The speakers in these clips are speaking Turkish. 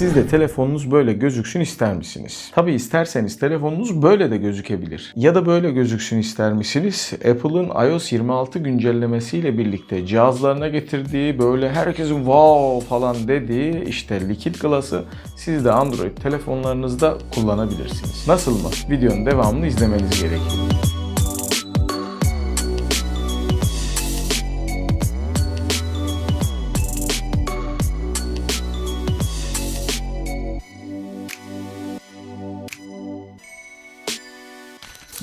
Siz de telefonunuz böyle gözüksün ister misiniz? Tabi isterseniz telefonunuz böyle de gözükebilir. Ya da böyle gözüksün ister misiniz? Apple'ın iOS 26 güncellemesiyle birlikte cihazlarına getirdiği böyle herkesin wow falan dediği işte Liquid Glass'ı siz de Android telefonlarınızda kullanabilirsiniz. Nasıl mı? Videonun devamını izlemeniz gerekiyor.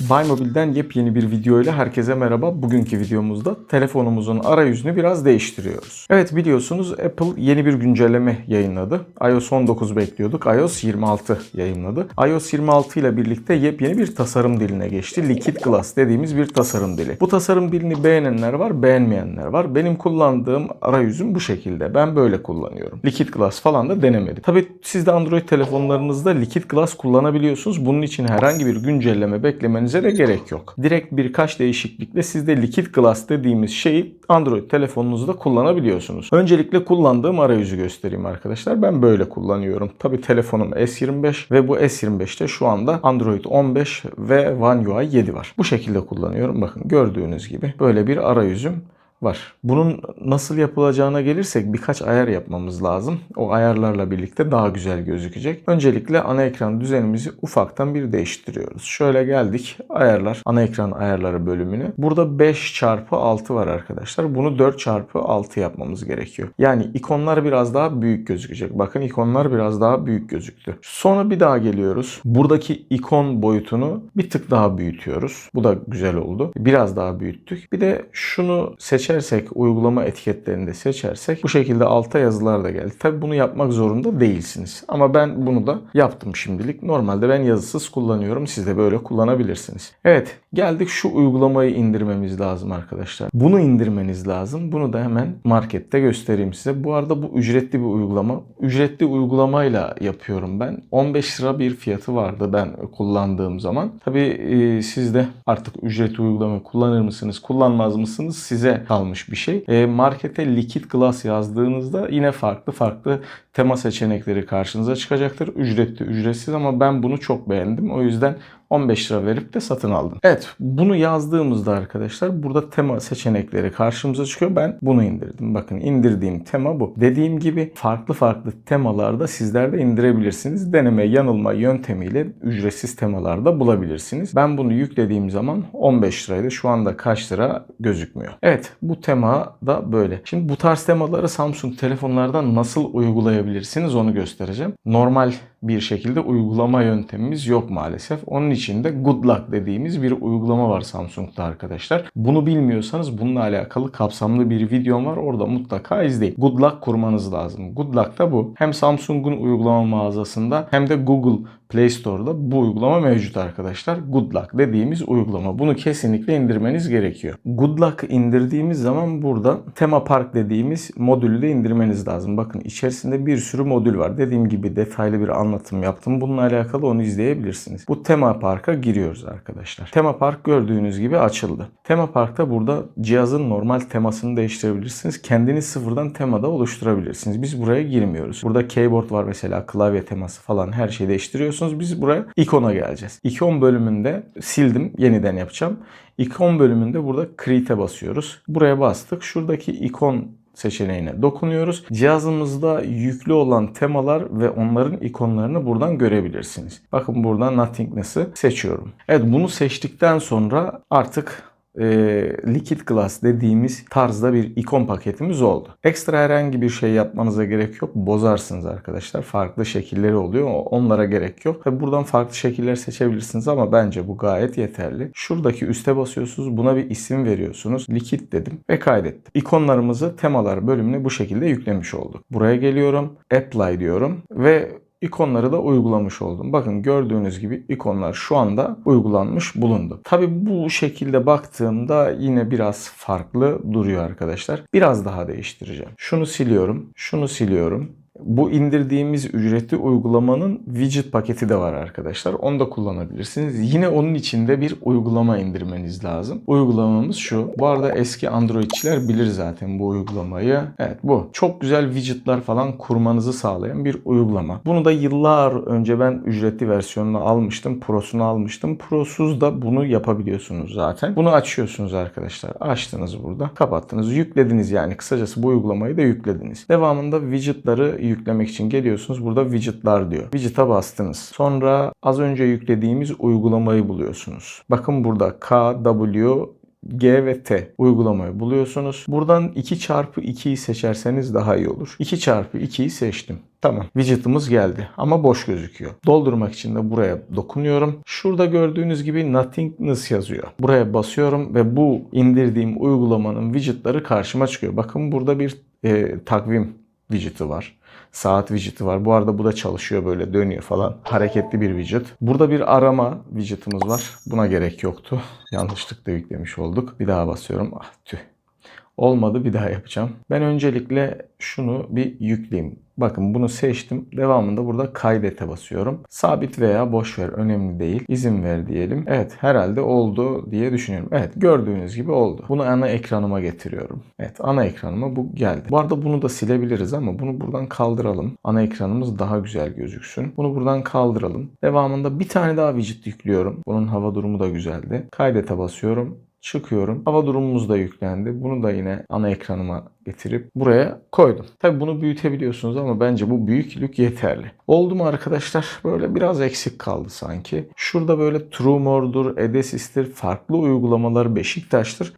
Buymobile'den yepyeni bir video ile herkese merhaba. Bugünkü videomuzda telefonumuzun arayüzünü biraz değiştiriyoruz. Evet biliyorsunuz Apple yeni bir güncelleme yayınladı. iOS 19 bekliyorduk. iOS 26 yayınladı. iOS 26 ile birlikte yepyeni bir tasarım diline geçti. Liquid Glass dediğimiz bir tasarım dili. Bu tasarım dilini beğenenler var, beğenmeyenler var. Benim kullandığım arayüzüm bu şekilde. Ben böyle kullanıyorum. Liquid Glass falan da denemedim. Tabii siz de Android telefonlarınızda Liquid Glass kullanabiliyorsunuz. Bunun için herhangi bir güncelleme beklemenize de gerek yok. Direkt birkaç değişiklikle siz de Liquid Glass dediğimiz şeyi Android telefonunuzda kullanabiliyorsunuz. Öncelikle kullandığım arayüzü göstereyim arkadaşlar. Ben böyle kullanıyorum. Tabii telefonum S25 ve bu S25'te şu anda Android 15 ve One UI 7 var. Bu şekilde kullanıyorum. Bakın gördüğünüz gibi böyle bir arayüzüm var. Bunun nasıl yapılacağına gelirsek birkaç ayar yapmamız lazım. O ayarlarla birlikte daha güzel gözükecek. Öncelikle ana ekran düzenimizi ufaktan bir değiştiriyoruz. Şöyle geldik. Ayarlar, ana ekran ayarları bölümünü. Burada 5 çarpı 6 var arkadaşlar. Bunu 4 çarpı 6 yapmamız gerekiyor. Yani ikonlar biraz daha büyük gözükecek. Bakın ikonlar biraz daha büyük gözüktü. Sonra bir daha geliyoruz. Buradaki ikon boyutunu bir tık daha büyütüyoruz. Bu da güzel oldu. Biraz daha büyüttük. Bir de şunu seç seçersek, uygulama etiketlerini de seçersek bu şekilde alta yazılar da geldi. Tabi bunu yapmak zorunda değilsiniz. Ama ben bunu da yaptım şimdilik. Normalde ben yazısız kullanıyorum. Siz de böyle kullanabilirsiniz. Evet geldik şu uygulamayı indirmemiz lazım arkadaşlar. Bunu indirmeniz lazım. Bunu da hemen markette göstereyim size. Bu arada bu ücretli bir uygulama. Ücretli uygulamayla yapıyorum ben. 15 lira bir fiyatı vardı ben kullandığım zaman. Tabi e, siz de artık ücretli uygulama kullanır mısınız, kullanmaz mısınız size kalmış bir şey. E, markete Liquid Glass yazdığınızda yine farklı farklı tema seçenekleri karşınıza çıkacaktır. Ücretli, ücretsiz ama ben bunu çok beğendim. O yüzden 15 lira verip de satın aldım. Evet bunu yazdığımızda arkadaşlar burada tema seçenekleri karşımıza çıkıyor. Ben bunu indirdim. Bakın indirdiğim tema bu. Dediğim gibi farklı farklı temalarda sizler de indirebilirsiniz. Deneme yanılma yöntemiyle ücretsiz temalarda bulabilirsiniz. Ben bunu yüklediğim zaman 15 liraydı. Şu anda kaç lira gözükmüyor. Evet bu tema da böyle. Şimdi bu tarz temaları Samsung telefonlardan nasıl uygulayabilirsiniz onu göstereceğim. Normal bir şekilde uygulama yöntemimiz yok maalesef. Onun için de Good Luck dediğimiz bir uygulama var Samsung'da arkadaşlar. Bunu bilmiyorsanız bununla alakalı kapsamlı bir videom var. Orada mutlaka izleyin. Good Luck kurmanız lazım. Good Luck da bu. Hem Samsung'un uygulama mağazasında hem de Google Play Store'da bu uygulama mevcut arkadaşlar. Good Luck dediğimiz uygulama. Bunu kesinlikle indirmeniz gerekiyor. Good Luck indirdiğimiz zaman burada Tema Park dediğimiz modülü de indirmeniz lazım. Bakın içerisinde bir sürü modül var. Dediğim gibi detaylı bir anlatım yaptım. Bununla alakalı onu izleyebilirsiniz. Bu Tema Park'a giriyoruz arkadaşlar. Tema Park gördüğünüz gibi açıldı. Tema Park'ta burada cihazın normal temasını değiştirebilirsiniz. Kendiniz sıfırdan temada oluşturabilirsiniz. Biz buraya girmiyoruz. Burada keyboard var mesela klavye teması falan her şeyi değiştiriyorsunuz. Biz buraya ikona geleceğiz. İkon bölümünde sildim. Yeniden yapacağım. İkon bölümünde burada create'e basıyoruz. Buraya bastık. Şuradaki ikon seçeneğine dokunuyoruz. Cihazımızda yüklü olan temalar ve onların ikonlarını buradan görebilirsiniz. Bakın buradan Nothingness'ı seçiyorum. Evet bunu seçtikten sonra artık e, Liquid Glass dediğimiz tarzda bir ikon paketimiz oldu. Ekstra herhangi bir şey yapmanıza gerek yok. Bozarsınız arkadaşlar. Farklı şekilleri oluyor. Onlara gerek yok. Tabi buradan farklı şekiller seçebilirsiniz ama bence bu gayet yeterli. Şuradaki üste basıyorsunuz. Buna bir isim veriyorsunuz. Liquid dedim ve kaydettim. İkonlarımızı temalar bölümüne bu şekilde yüklemiş olduk. Buraya geliyorum. Apply diyorum ve ikonları da uygulamış oldum. Bakın gördüğünüz gibi ikonlar şu anda uygulanmış bulundu. Tabi bu şekilde baktığımda yine biraz farklı duruyor arkadaşlar. Biraz daha değiştireceğim. Şunu siliyorum. Şunu siliyorum. Bu indirdiğimiz ücretli uygulamanın widget paketi de var arkadaşlar. Onu da kullanabilirsiniz. Yine onun içinde bir uygulama indirmeniz lazım. Uygulamamız şu. Bu arada eski Androidçiler bilir zaten bu uygulamayı. Evet bu. Çok güzel widgetlar falan kurmanızı sağlayan bir uygulama. Bunu da yıllar önce ben ücretli versiyonunu almıştım. Pro'sunu almıştım. Pro'suz da bunu yapabiliyorsunuz zaten. Bunu açıyorsunuz arkadaşlar. Açtınız burada. Kapattınız. Yüklediniz yani. Kısacası bu uygulamayı da yüklediniz. Devamında widgetları yüklemek için geliyorsunuz. Burada widgetlar diyor. Widget'a bastınız. Sonra az önce yüklediğimiz uygulamayı buluyorsunuz. Bakın burada K, W, G ve T uygulamayı buluyorsunuz. Buradan 2 çarpı 2'yi seçerseniz daha iyi olur. 2 çarpı 2'yi seçtim. Tamam. Widget'ımız geldi ama boş gözüküyor. Doldurmak için de buraya dokunuyorum. Şurada gördüğünüz gibi nothingness yazıyor. Buraya basıyorum ve bu indirdiğim uygulamanın widget'ları karşıma çıkıyor. Bakın burada bir e, takvim widget'ı var. Saat widget'ı var. Bu arada bu da çalışıyor böyle dönüyor falan. Hareketli bir widget. Burada bir arama widget'ımız var. Buna gerek yoktu. Yanlışlıkla yüklemiş olduk. Bir daha basıyorum. Ah tüh. Olmadı bir daha yapacağım. Ben öncelikle şunu bir yükleyeyim. Bakın bunu seçtim. Devamında burada kaydete basıyorum. Sabit veya boş ver önemli değil. İzin ver diyelim. Evet herhalde oldu diye düşünüyorum. Evet gördüğünüz gibi oldu. Bunu ana ekranıma getiriyorum. Evet ana ekranıma bu geldi. Bu arada bunu da silebiliriz ama bunu buradan kaldıralım. Ana ekranımız daha güzel gözüksün. Bunu buradan kaldıralım. Devamında bir tane daha widget yüklüyorum. Bunun hava durumu da güzeldi. Kaydete basıyorum çıkıyorum. Hava durumumuz da yüklendi. Bunu da yine ana ekranıma getirip buraya koydum. Tabi bunu büyütebiliyorsunuz ama bence bu büyüklük yeterli. Oldu mu arkadaşlar? Böyle biraz eksik kaldı sanki. Şurada böyle TrueMore'dur, Edesis'tir, farklı uygulamalar Beşiktaş'tır.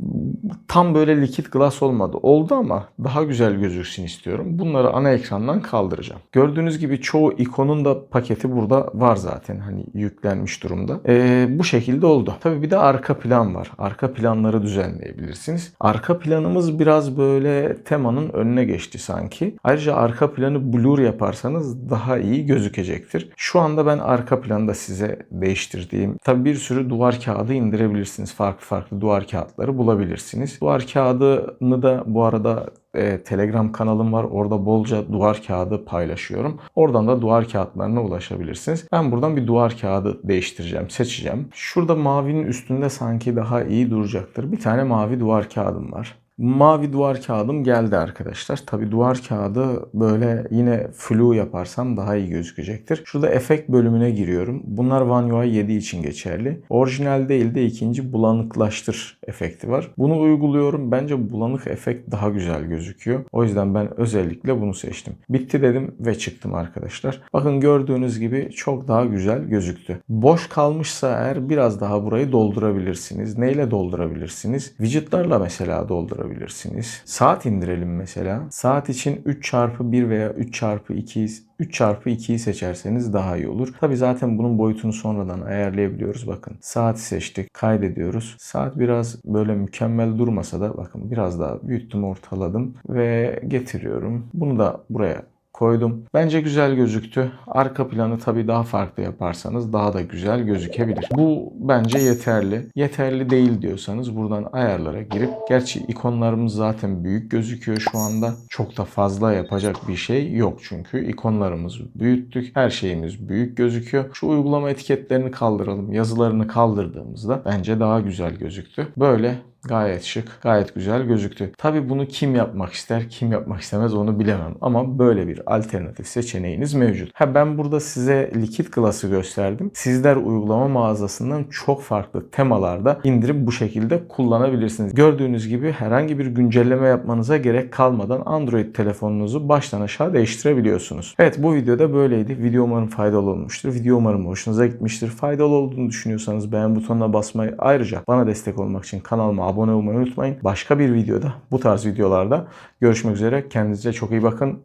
Tam böyle likit glass olmadı. Oldu ama daha güzel gözüksün istiyorum. Bunları ana ekrandan kaldıracağım. Gördüğünüz gibi çoğu ikonun da paketi burada var zaten. Hani yüklenmiş durumda. Ee, bu şekilde oldu. Tabi bir de arka plan var. Arka planları düzenleyebilirsiniz. Arka planımız biraz böyle temanın önüne geçti sanki. Ayrıca arka planı blur yaparsanız daha iyi gözükecektir. Şu anda ben arka planda size değiştirdiğim tabi bir sürü duvar kağıdı indirebilirsiniz. Farklı farklı duvar kağıtları bulabilirsiniz. Duvar kağıdını da bu arada e, Telegram kanalım var. Orada bolca duvar kağıdı paylaşıyorum. Oradan da duvar kağıtlarına ulaşabilirsiniz. Ben buradan bir duvar kağıdı değiştireceğim, seçeceğim. Şurada mavinin üstünde sanki daha iyi duracaktır. Bir tane mavi duvar kağıdım var. Mavi duvar kağıdım geldi arkadaşlar. Tabi duvar kağıdı böyle yine flu yaparsam daha iyi gözükecektir. Şurada efekt bölümüne giriyorum. Bunlar One UI 7 için geçerli. Orijinal değil de ikinci bulanıklaştır efekti var. Bunu uyguluyorum. Bence bulanık efekt daha güzel gözüküyor. O yüzden ben özellikle bunu seçtim. Bitti dedim ve çıktım arkadaşlar. Bakın gördüğünüz gibi çok daha güzel gözüktü. Boş kalmışsa eğer biraz daha burayı doldurabilirsiniz. Neyle doldurabilirsiniz? Widgetlarla mesela doldurabilirsiniz kullanabilirsiniz. Saat indirelim mesela. Saat için 3 çarpı 1 veya 3 çarpı 2 3 çarpı 2'yi seçerseniz daha iyi olur. Tabi zaten bunun boyutunu sonradan ayarlayabiliyoruz. Bakın saati seçtik. Kaydediyoruz. Saat biraz böyle mükemmel durmasa da bakın biraz daha büyüttüm ortaladım ve getiriyorum. Bunu da buraya koydum. Bence güzel gözüktü. Arka planı tabii daha farklı yaparsanız daha da güzel gözükebilir. Bu bence yeterli. Yeterli değil diyorsanız buradan ayarlara girip gerçi ikonlarımız zaten büyük gözüküyor şu anda. Çok da fazla yapacak bir şey yok çünkü ikonlarımızı büyüttük. Her şeyimiz büyük gözüküyor. Şu uygulama etiketlerini kaldıralım. Yazılarını kaldırdığımızda bence daha güzel gözüktü. Böyle Gayet şık, gayet güzel gözüktü. Tabi bunu kim yapmak ister, kim yapmak istemez onu bilemem. Ama böyle bir alternatif seçeneğiniz mevcut. Ha ben burada size likit klası gösterdim. Sizler uygulama mağazasından çok farklı temalarda indirip bu şekilde kullanabilirsiniz. Gördüğünüz gibi herhangi bir güncelleme yapmanıza gerek kalmadan Android telefonunuzu baştan aşağı değiştirebiliyorsunuz. Evet bu videoda böyleydi. Video umarım faydalı olmuştur. Video umarım hoşunuza gitmiştir. Faydalı olduğunu düşünüyorsanız beğen butonuna basmayı ayrıca bana destek olmak için kanalıma abone olmayı unutmayın. Başka bir videoda bu tarz videolarda görüşmek üzere. Kendinize çok iyi bakın.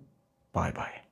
Bay bay.